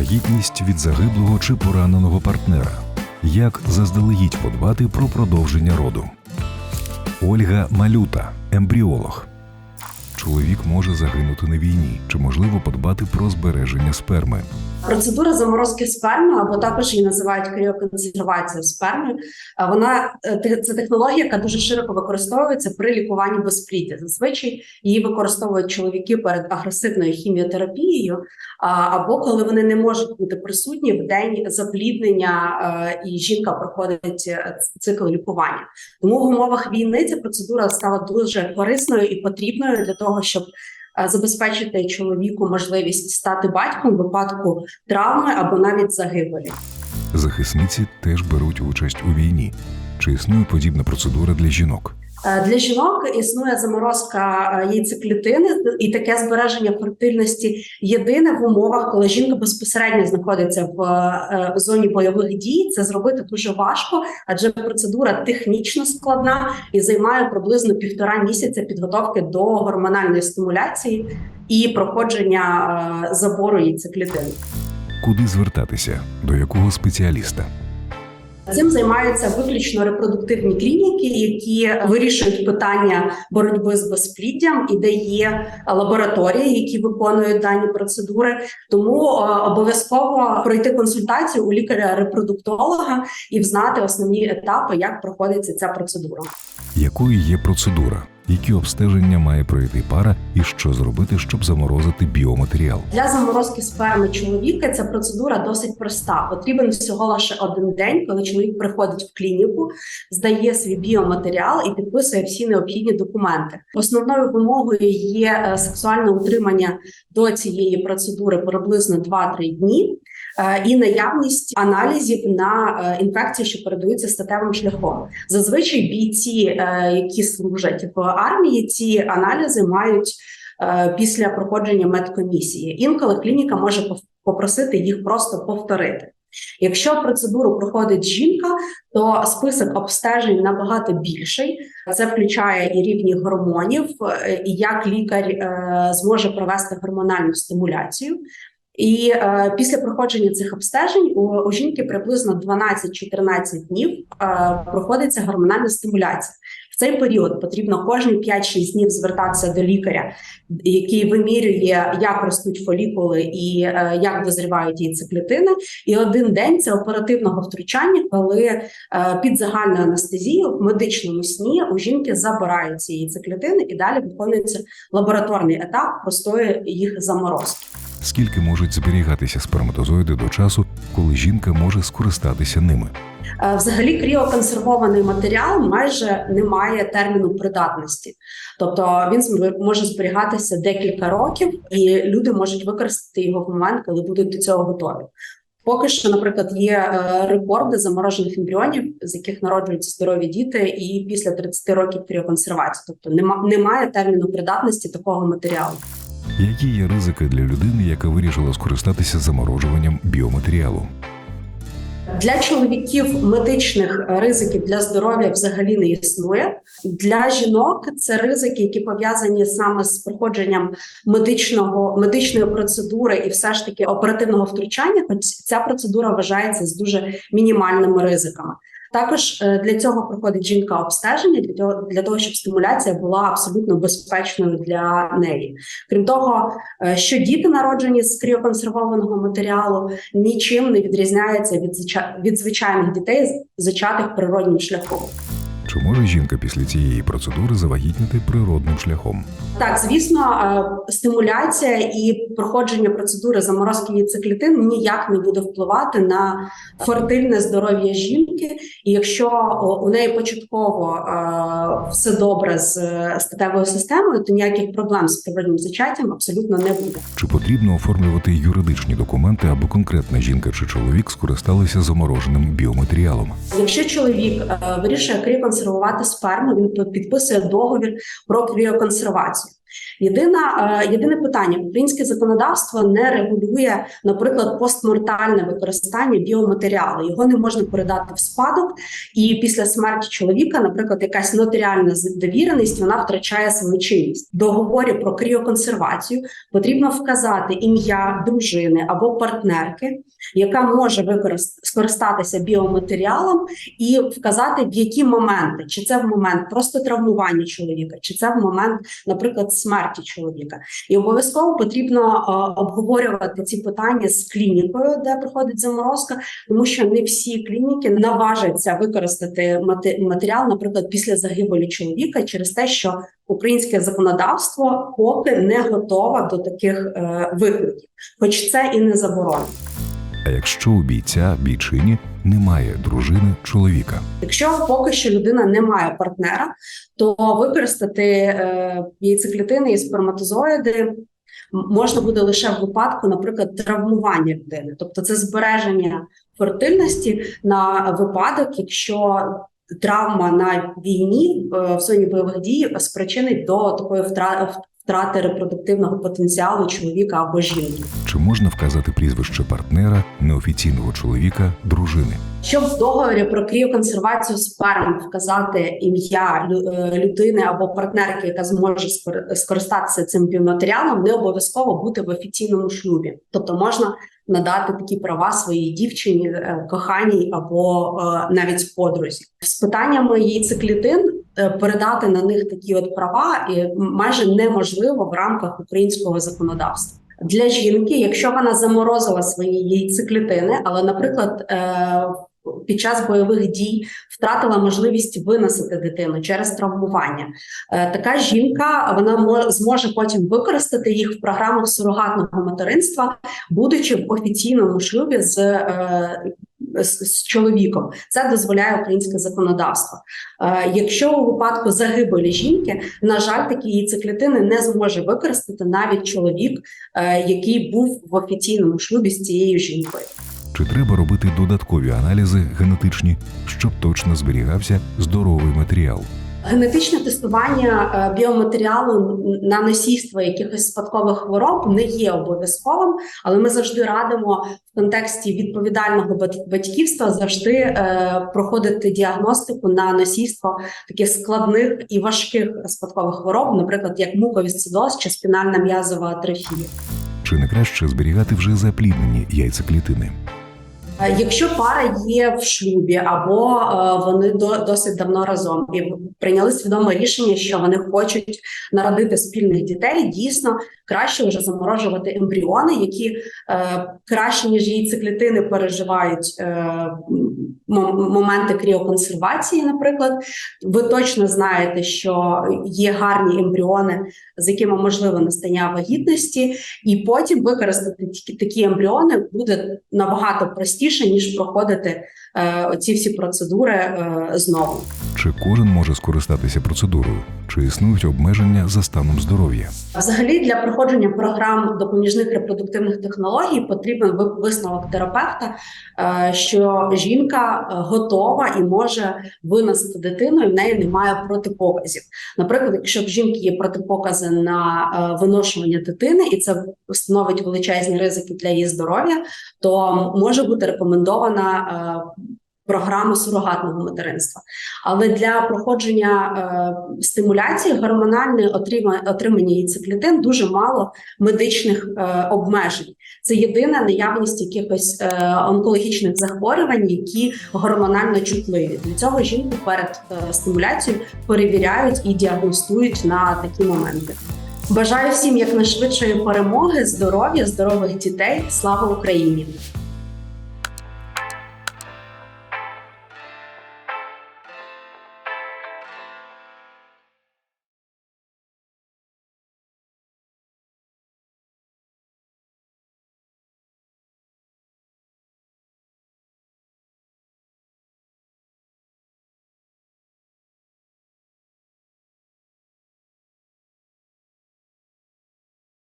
Вагітність від загиблого чи пораненого партнера. Як заздалегідь подбати про продовження роду. Ольга Малюта, ембріолог. Чоловік може загинути на війні. Чи можливо подбати про збереження сперми? Процедура заморозки сперми, або також її називають кріоконсервація сперми. Вона е, це технологія, яка дуже широко використовується при лікуванні безпліддя. Зазвичай її використовують чоловіки перед агресивною хіміотерапією, або коли вони не можуть бути присутні в день запліднення, е, і жінка проходить е, цикл лікування. Тому в умовах війни ця процедура стала дуже корисною і потрібною для того, щоб забезпечити чоловіку можливість стати батьком в випадку травми або навіть загибелі. Захисниці теж беруть участь у війні. Чи існує подібна процедура для жінок? Е, Для жінок існує заморозка е, яйцеклітини і таке збереження фертильності єдине в умовах, коли жінка безпосередньо знаходиться в е, зоні бойових дій. Це зробити дуже важко, адже процедура технічно складна і займає приблизно півтора місяця підготовки до гормональної стимуляції і проходження забору яйцеклітин. Куди звертатися? До якого спеціаліста? Цим займаються виключно репродуктивні клініки, які вирішують питання боротьби з безпліддям, і де є лабораторії, які виконують дані процедури. Тому е, обов'язково пройти консультацію у лікаря-репродуктолога і взнати основні етапи, як проходиться ця процедура. Якою є процедура? Які обстеження має пройти пара, і що зробити, щоб заморозити біоматеріал? Для заморозки сперми чоловіка ця процедура досить проста. Потрібен всього лише один день, коли чоловік приходить в клініку, здає свій біоматеріал і підписує всі необхідні документи. Основною вимогою є е, сексуальне утримання до цієї процедури приблизно 2-3 дні. е, І наявність аналізів на е, інфекції, що передаються статевим шляхом. Зазвичай бійці, які служать в армії, ці аналізи мають е, після проходження медкомісії. Інколи клініка може попросити їх просто повторити. Якщо процедуру проходить жінка, то список обстежень набагато більший. Це включає і рівні гормонів, е, і як лікар е, зможе провести гормональну стимуляцію. І е, після проходження цих обстежень у, у жінки приблизно 12-14 днів е, проходиться гормональна стимуляція. Цей період потрібно кожні 5-6 днів звертатися до лікаря, який вимірює, як ростуть фолікули і е, як дозрівають яйцеклітини. І один день це оперативного втручання, коли е, під загальною анестезією в медичному сні у жінки забирають ці яйцеклітини і далі виконується лабораторний етап простої їх заморозки. Скільки можуть зберігатися сперматозоїди до часу, коли жінка може скористатися ними? Е, Взагалі, кріоконсервований матеріал майже не має терміну придатності, тобто він може зберігатися декілька років, і люди можуть використати його в момент, коли будуть до цього готові. Поки що, наприклад, є е, рекорди заморожених ембріонів, з яких народжуються здорові діти, і після 30 років кріоконсервації, тобто немає терміну придатності такого матеріалу. Які є ризики для людини, яка вирішила скористатися заморожуванням біоматеріалу? Для чоловіків медичних ризиків для здоров'я взагалі не існує. Для жінок це ризики, які пов'язані саме з проходженням медичного медичної процедури і все ж таки оперативного втручання. Хоч ця процедура вважається з дуже мінімальними ризиками. Також е, для цього проходить жінка обстеження для того, для того, щоб стимуляція була абсолютно безпечною для неї. Крім того, е, що діти народжені з кріоконсервованого матеріалу нічим не відрізняються від від звичайних дітей, зачатих природнім шляхом. Чи може жінка після цієї процедури завагітніти природним шляхом? Так, звісно, е, стимуляція і проходження процедури заморозки яйцеклітин ніяк не буде впливати на фертильне здоров'я жінки. І якщо у неї початково е, все добре з статевою системою, то ніяких проблем з природнім зачаттям абсолютно не буде. Чи потрібно оформлювати юридичні документи, аби конкретна жінка чи чоловік скористалися замороженим біоматеріалом? Якщо чоловік е, вирішує кріоконсервувати сперму, він підписує договір про кріоконсервацію. Єдина е, єдине питання: українське законодавство не регулює, наприклад, постмортальне використання біоматеріалу. Його не можна передати в спадок, і після смерті чоловіка, наприклад, якась нотаріальна довіреність, вона втрачає свою чинність. В договорі про кріоконсервацію потрібно вказати ім'я дружини або партнерки, яка може використ- скористатися біоматеріалом, і вказати в які моменти, чи це в момент просто травмування чоловіка, чи це в момент, наприклад, смерті чоловіка. І обов'язково потрібно е, обговорювати ці питання з клінікою, де проходить заморозка, тому що не всі клініки наважаться використати матеріал, наприклад, після загибелі чоловіка, через те, що українське законодавство поки не готове до таких е, викликів, хоч це і не заборонено. А якщо у бійця бійчині немає дружини чоловіка, Якщо поки що людина не має партнера, то використати е, яйцеклітини і сперматозоїди можна буде лише в випадку, наприклад, травмування людини, тобто це збереження фертильності на випадок, якщо травма на війні е, в зоні бойових дій спричинить до такої втра- втрати репродуктивного потенціалу чоловіка або жінки. чи можна вказати прізвище партнера, неофіційного чоловіка, дружини? Щоб в договорі про кріоконсервацію сперми вказати ім'я е, людини або партнерки, яка зможе скор- скористатися цим біоматеріалом, не обов'язково бути в офіційному шлюбі. Тобто можна надати такі права своїй дівчині, е, коханій або е, навіть подрузі. З питаннями яйцеклітин передати на них такі от права і майже неможливо в рамках українського законодавства. Для жінки, якщо вона заморозила свої яйцеклітини, але, наприклад, е, під час бойових дій втратила можливість виносити дитину через травмування, е, така жінка вона мо- зможе потім використати їх в програмах сурогатного материнства, будучи в офіційному шлюбі з. З, з чоловіком це дозволяє українське законодавство. Е, якщо у випадку загибелі жінки, на жаль, такі яйцеклітини не зможе використати навіть чоловік, е, який був в офіційному шлюбі з цією жінкою. Чи треба робити додаткові аналізи генетичні, щоб точно зберігався здоровий матеріал? Генетичне тестування е, біоматеріалу на носійство якихось спадкових хвороб не є обов'язковим, але ми завжди радимо в контексті відповідального бат- батьківства завжди е, проходити діагностику на носійство таких складних і важких спадкових хвороб, наприклад, як муковісцидоз чи спінальна м'язова атрофія. Чи не краще зберігати вже запліднені яйцеклітини? Е, Якщо пара є в шлюбі або е, вони досить давно разом і прийняли свідоме рішення, що вони хочуть народити спільних дітей, дійсно краще вже заморожувати ембріони, які е, краще ніж яйцеклітини переживають моменти кріоконсервації. Наприклад, ви точно знаєте, що є гарні ембріони, з якими можливо настання вагітності, і потім використати такі ембріони буде набагато простіше ніж проходити е, оці всі процедури е, знову. Чи кожен може скористатися процедурою? Чи існують обмеження за станом здоров'я? Взагалі для проходження програм допоміжних репродуктивних технологій потрібен висновок терапевта, е, що жінка е, готова і може винести дитину, і в неї немає протипоказів. Наприклад, якщо в жінки є протипокази на е, виношування дитини, і це становить величезні ризики для її здоров'я, то може бути рекомендована. е, Програма сурогатного материнства, але для проходження е, стимуляції гормональної отрима, отримання яйцеклітин дуже мало медичних е, обмежень. Це єдина наявність якихось е, онкологічних захворювань, які гормонально чутливі. Для цього жінку перед е, стимуляцією перевіряють і діагностують на такі моменти. Бажаю всім якнайшвидшої перемоги, здоров'я, здорових дітей. Слава Україні!